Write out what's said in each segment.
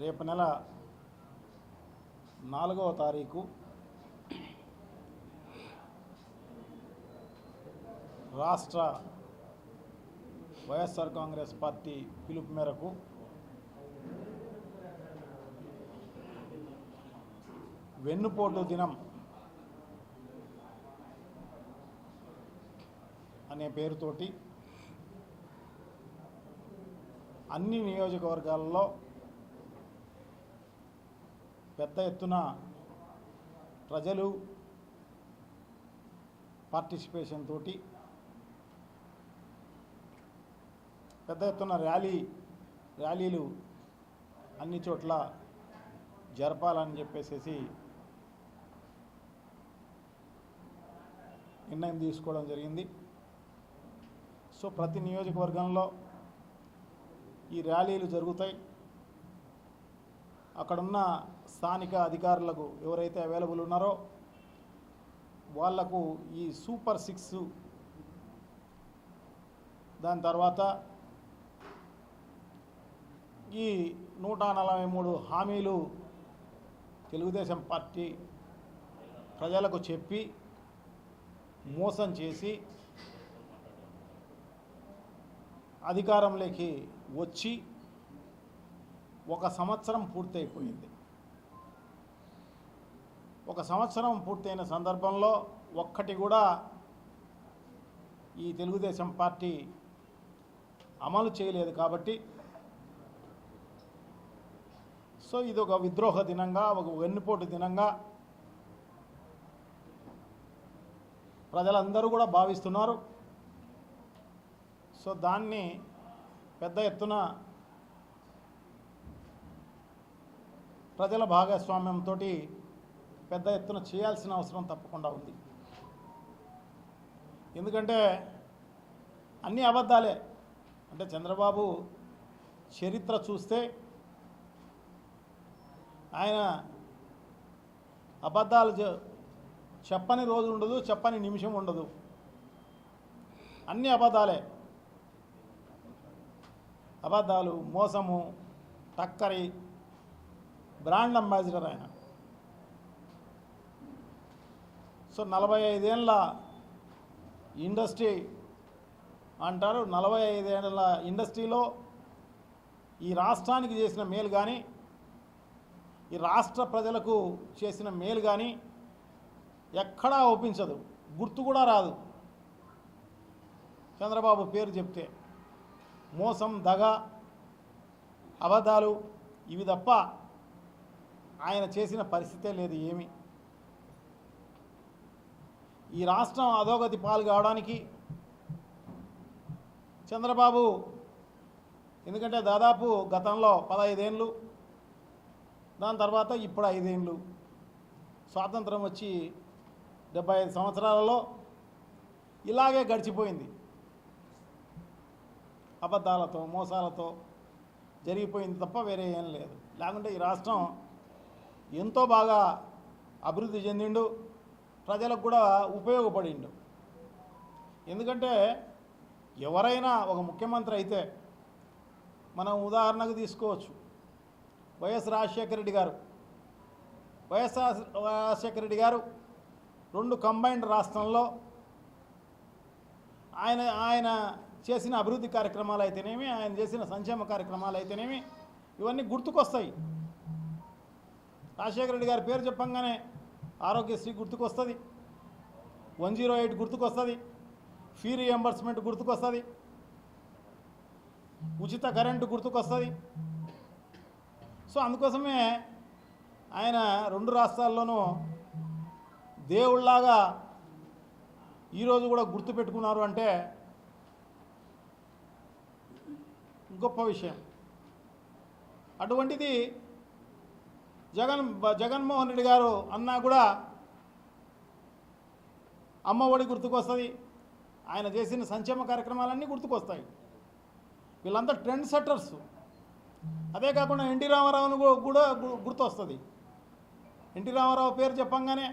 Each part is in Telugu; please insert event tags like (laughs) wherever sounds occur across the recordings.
రేపు నెల నాలుగవ తారీఖు రాష్ట్ర వైఎస్ఆర్ కాంగ్రెస్ పార్టీ పిలుపు మేరకు వెన్నుపోటు దినం అనే పేరుతోటి అన్ని నియోజకవర్గాల్లో పెద్ద ఎత్తున ప్రజలు పార్టిసిపేషన్ తోటి పెద్ద ఎత్తున ర్యాలీ ర్యాలీలు అన్ని చోట్ల జరపాలని చెప్పేసి నిర్ణయం తీసుకోవడం జరిగింది. సో ప్రతి నియోజకవర్గంలో ఈ ర్యాలీలు జరుగుతాయి. అక్కడున్న స్థానిక అధికారులకు ఎవరైతే అవైలబుల్ ఉన్నారో వాళ్ళకు ఈ సూపర్ సిక్స్ దాని తర్వాత ఈ నూట నలభై మూడు హామీలు తెలుగుదేశం పార్టీ ప్రజలకు చెప్పి మోసం చేసి అధికారంలోకి వచ్చి ఒక సంవత్సరం పూర్తయిపోయింది. ఒక సంవత్సరం పూర్తయిన సందర్భంలో ఒక్కటి కూడా ఈ తెలుగుదేశం పార్టీ అమలు చేయలేదు కాబట్టి సో ఇది ఒక విద్రోహ దినంగా ఒక వెన్నుపోటు దినంగా ప్రజలందరూ కూడా భావిస్తున్నారు. సో దాన్ని పెద్ద ఎత్తున ప్రజల భాగస్వామ్యంతో పెద్ద ఎత్తున చేయాల్సిన అవసరం తప్పకుండా ఉంది. ఎందుకంటే అన్ని అబద్ధాలే. అంటే చంద్రబాబు చరిత్ర చూస్తే ఆయన అబద్ధాలు చె- చెప్పని రోజు ఉండదు చెప్పని నిమిషం ఉండదు. అన్ని అబద్ధాలే. అబద్ధాలు మోసము టక్కరి బ్రాండ్ అంబాసిడర్ ఆయన. సో నలభై ఐదేళ్ళ ఇండస్ట్రీ అంటారు. నలభై ఐదేళ్ళ ఇండస్ట్రీలో ఈ రాష్ట్రానికి చేసిన మేలు కానీ ఈ రాష్ట్ర ప్రజలకు చేసిన మేలు కానీ ఎక్కడా ఒప్పించదు. గుర్తు కూడా రాదు. చంద్రబాబు పేరు చెప్తే మోసం దగ అబద్ధాలు ఇవి తప్ప ఆయన చేసిన పరిస్థితే లేదు ఏమీ. ఈ రాష్ట్రం అధోగతి పాలు కావడానికి చంద్రబాబు ఎందుకంటే దాదాపు గతంలో పదహైదేళ్ళు దాని తర్వాత ఇప్పుడు ఐదేళ్ళు స్వాతంత్రం వచ్చి డెబ్బై ఐదు సంవత్సరాలలో ఇలాగే గడిచిపోయింది. అబద్ధాలతో మోసాలతో జరిగిపోయింది తప్ప వేరే ఏం లేదు. లేకుంటే ఈ రాష్ట్రం ఎంతో బాగా అభివృద్ధి చెందిండు. ప్రజలకు కూడా ఉపయోగపడిండు. ఎందుకంటే ఎవరైనా ఒక ముఖ్యమంత్రి అయితే మనం ఉదాహరణకు తీసుకోవచ్చు. వైఎస్ రాజశేఖర రెడ్డి గారు. వైఎస్ రాజ- రాజశేఖర రెడ్డి గారు రెండు కంబైన్డ్ రాష్ట్రంలో ఆయన ఆయన చేసిన అభివృద్ధి కార్యక్రమాలు అయితేనేమి ఆయన చేసిన సంక్షేమ కార్యక్రమాలు అయితేనేమి ఇవన్నీ గుర్తుకొస్తాయి. రాజశేఖర రెడ్డి గారి పేరు చెప్పంగానే ఆరోగ్యశ్రీ గుర్తుకొస్తుంది. వన్ జీరో ఎయిట్ గుర్తుకొస్తుంది. ఫీ రియంబర్స్మెంట్ గుర్తుకొస్తుంది. ఉచిత కరెంటు గుర్తుకొస్తుంది. సో అందుకోసమే ఆయన రెండు రాష్ట్రాల్లోనూ దేవుళ్ళలాగా ఈరోజు కూడా గుర్తుపెట్టుకున్నారు అంటే గొప్ప విషయం. అటువంటిది జగన్ జగన్మోహన్ రెడ్డి గారు అన్నా కూడా అమ్మ ఒడి గుర్తుకొస్తుంది. ఆయన చేసిన సంక్షేమ కార్యక్రమాలన్నీ గుర్తుకొస్తాయి. వీళ్ళంతా ట్రెండ్ సెట్టర్స్. అదే కాకుండా ఎన్టీ రామారావును కూడా గుర్తొస్తుంది. ఎన్టీ రామారావు పేరు చెప్పంగానే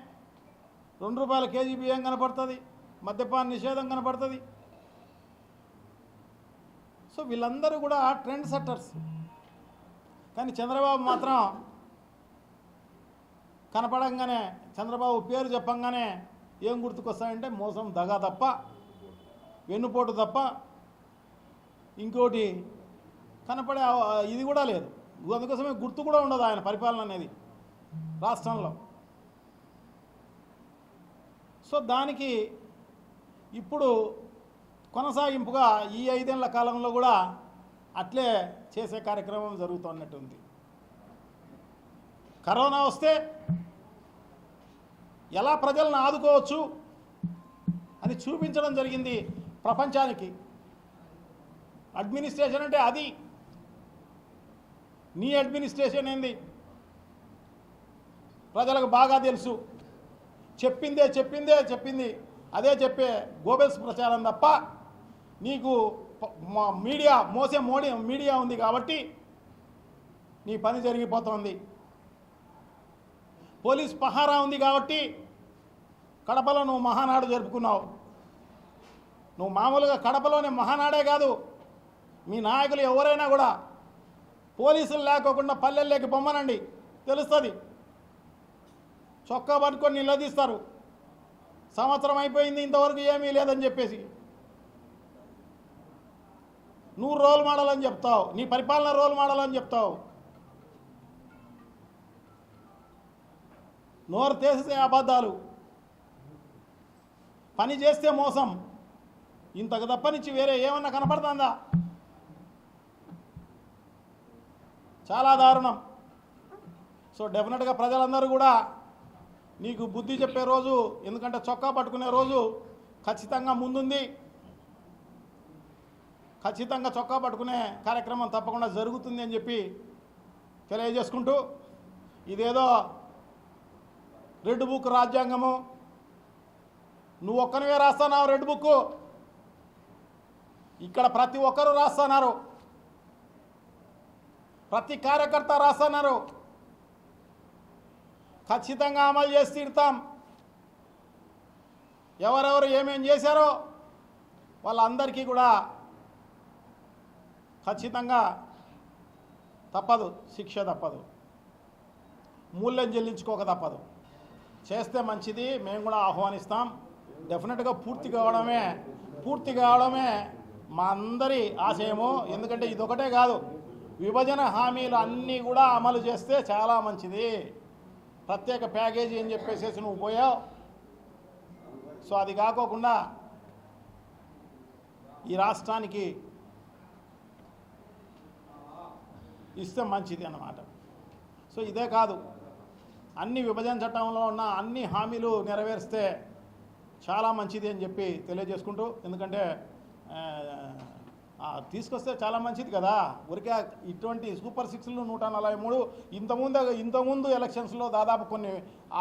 రెండు రూపాయల కేజీ బియ్యం కనపడుతుంది మద్యపాన నిషేధం కనపడుతుంది. సో వీళ్ళందరూ కూడా ట్రెండ్ సెట్టర్స్. కానీ చంద్రబాబు మాత్రం కనపడంగానే చంద్రబాబు పేరు చెప్పంగానే ఏం గుర్తుకొస్తాయంటే మోసం దగా తప్ప వెన్నుపోటు తప్ప ఇంకోటి కనపడే ఇది కూడా లేదు. అందుకోసమే గుర్తు కూడా ఉండదు ఆయన పరిపాలన అనేది రాష్ట్రంలో. సో దానికి ఇప్పుడు కొనసాగింపుగా ఈ ఐదేళ్ళ కాలంలో కూడా అట్లే చేసే కార్యక్రమం జరుగుతున్నట్టుంది. కరోనా వస్తే ఎలా ప్రజలను ఆదుకోవచ్చు అని చూపించడం జరిగింది ప్రపంచానికి. అడ్మినిస్ట్రేషన్ అంటే అది. నీ అడ్మినిస్ట్రేషన్ ఏంది? ప్రజలకు బాగా తెలుసు. చెప్పిందే చెప్పిందే చెప్పింది. అదే చెప్పే గోబెల్స్ ప్రచారం తప్ప నీకు మీడియా మోసే మోడీ మీడియా ఉంది కాబట్టి నీ పని జరిగిపోతోంది. పోలీస్ పహారా ఉంది కాబట్టి కడపలో నువ్వు మహానాడు జరుపుకున్నావు. నువ్వు మామూలుగా కడపలోనే మహానాడే కాదు. మీ నాయకులు ఎవరైనా కూడా పోలీసులు లేకోకుండా పల్లెల్లోకి పొమ్మనండి. తెలుస్తుంది. చొక్కా పట్టుకొని నిలదీస్తారు. సంవత్సరం అయిపోయింది ఇంతవరకు ఏమీ లేదని చెప్పేసి. నువ్వు రోల్ మోడల్ అని చెప్తావు. నీ పరిపాలన రోల్ మోడల్ అని చెప్తావు. నోరు తీసే అబద్ధాలు. పని చేస్తే మోసం. ఇంతకు తప్పనిచ్చి వేరే ఏమన్నా కనపడుతుందా? చాలా దారుణం. సో డెఫినెట్గా ప్రజలందరూ కూడా నీకు బుద్ధి చెప్పే రోజు ఎందుకంటే చొక్కా పట్టుకునే రోజు ఖచ్చితంగా ముందుంది. ఖచ్చితంగా చొక్కా పట్టుకునే కార్యక్రమం తప్పకుండా జరుగుతుంది అని చెప్పి తెలియజేసుకుంటూ ఇదేదో రెడ్ బుక్ రాజ్యాంగము. నువ్వు ఒక్కనివే రాస్తున్నావు రెడ్ బుక్. ఇక్కడ ప్రతి ఒక్కరూ రాస్తున్నారు. ప్రతి కార్యకర్త రాస్తున్నారు. ఖచ్చితంగా అమలు చేసి తీరుతాం. ఎవరెవరు ఏమేం చేశారో వాళ్ళందరికీ కూడా ఖచ్చితంగా తప్పదు శిక్ష తప్పదు. మూల్యం చెల్లించుకోక తప్పదు. చేస్తే మంచిది మేము కూడా ఆహ్వానిస్తాం. డెఫినెట్గా పూర్తి కావడమే పూర్తి కావడమే మా అందరి ఆశయము. ఎందుకంటే ఇదొకటే కాదు విభజన హామీలు అన్నీ కూడా అమలు చేస్తే చాలా మంచిది. ప్రత్యేక ప్యాకేజీ అని చెప్పేసేసి నువ్వు పోయావు. సో అది కాకోకుండా ఈ రాష్ట్రానికి ఇస్తే మంచిది అన్నమాట. సో ఇదే కాదు అన్ని విభజన చట్టంలో ఉన్న అన్ని హామీలు నెరవేరిస్తే చాలా మంచిది అని చెప్పి తెలియజేసుకుంటూ ఎందుకంటే తీసుకొస్తే చాలా మంచిది కదా. ఊరికే ఇటువంటి సూపర్ సిక్స్లు నూట నలభై మూడు ఇంతకుముందు ఇంతకుముందు ఎలక్షన్స్లో దాదాపు కొన్ని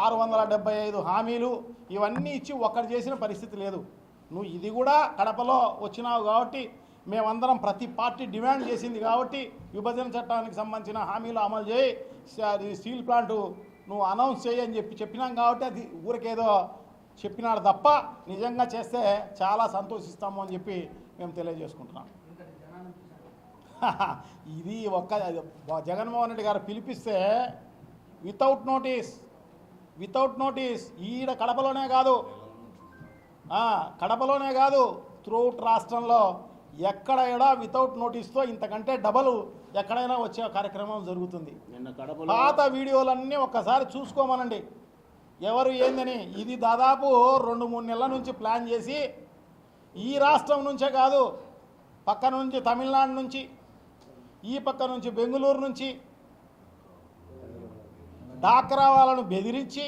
ఆరు వందల డెబ్బై ఐదు హామీలు ఇవన్నీ ఇచ్చి ఒక్కటి చేసిన పరిస్థితి లేదు. నువ్వు ఇది కూడా కడపలో వచ్చినావు కాబట్టి మేమందరం ప్రతి పార్టీ డిమాండ్ చేసింది కాబట్టి విభజన చట్టానికి సంబంధించిన హామీలు అమలు చేయి. అది స్టీల్ ప్లాంటు నువ్వు అనౌన్స్ చేయని చెప్పి చెప్పినాం కాబట్టి అది ఊరికేదో చెప్పినాడు తప్ప నిజంగా చేస్తే చాలా సంతోషిస్తాము అని చెప్పి మేము తెలియజేసుకుంటున్నాం. (laughs) ఇది ఒక్క జగన్మోహన్ రెడ్డి గారు పిలిపిస్తే వితౌట్ నోటీస్ వితౌట్ నోటీస్ ఈడ కడపలోనే కాదు. కడపలోనే కాదు త్రూఅవుట్ రాష్ట్రంలో ఎక్కడ ఎడా వితౌట్ నోటీస్తో ఇంతకంటే డబల్ ఎక్కడైనా వచ్చే కార్యక్రమం జరుగుతుంది. పాత వీడియోలన్నీ ఒక్కసారి చూసుకోమనండి. ఎవరు ఏందని? ఇది దాదాపు రెండు మూడు నెలల నుంచి ప్లాన్ చేసి ఈ రాష్ట్రం నుంచే కాదు పక్క నుంచి తమిళనాడు నుంచి ఈ పక్క నుంచి బెంగళూరు నుంచి డాక్రా వాళ్ళను బెదిరించి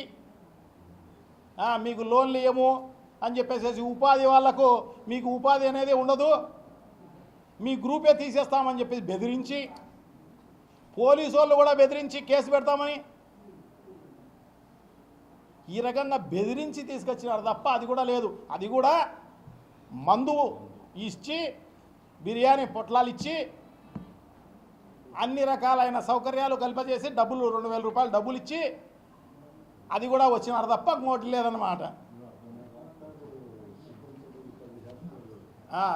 మీకు లోన్లు ఇయ్యము అని చెప్పేసి ఉపాధి వాళ్ళకు మీకు ఉపాధి అనేది ఉండదు. మీ గ్రూపే తీసేస్తామని చెప్పేసి బెదిరించి పోలీసు వాళ్ళు కూడా బెదిరించి కేసు పెడతామని ఈ రకంగా బెదిరించి తీసుకొచ్చినారు తప్ప అది కూడా లేదు. అది కూడా మందు ఇచ్చి బిర్యానీ పొట్లాలు ఇచ్చి అన్ని రకాలైన సౌకర్యాలు కల్పజేసి డబ్బులు రెండు వేల రూపాయలు డబ్బులు ఇచ్చి అది కూడా వచ్చినారు తప్ప ఇంకోటి లేదన్నమాట.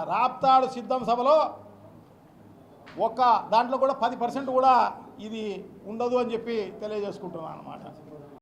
రాప్తాడు సిద్ధం సభలో ఒక దాంట్లో కూడా పది పర్సెంట్ కూడా ఇది ఉండదు అని చెప్పి తెలియజేసుకుంటున్నాను అనమాట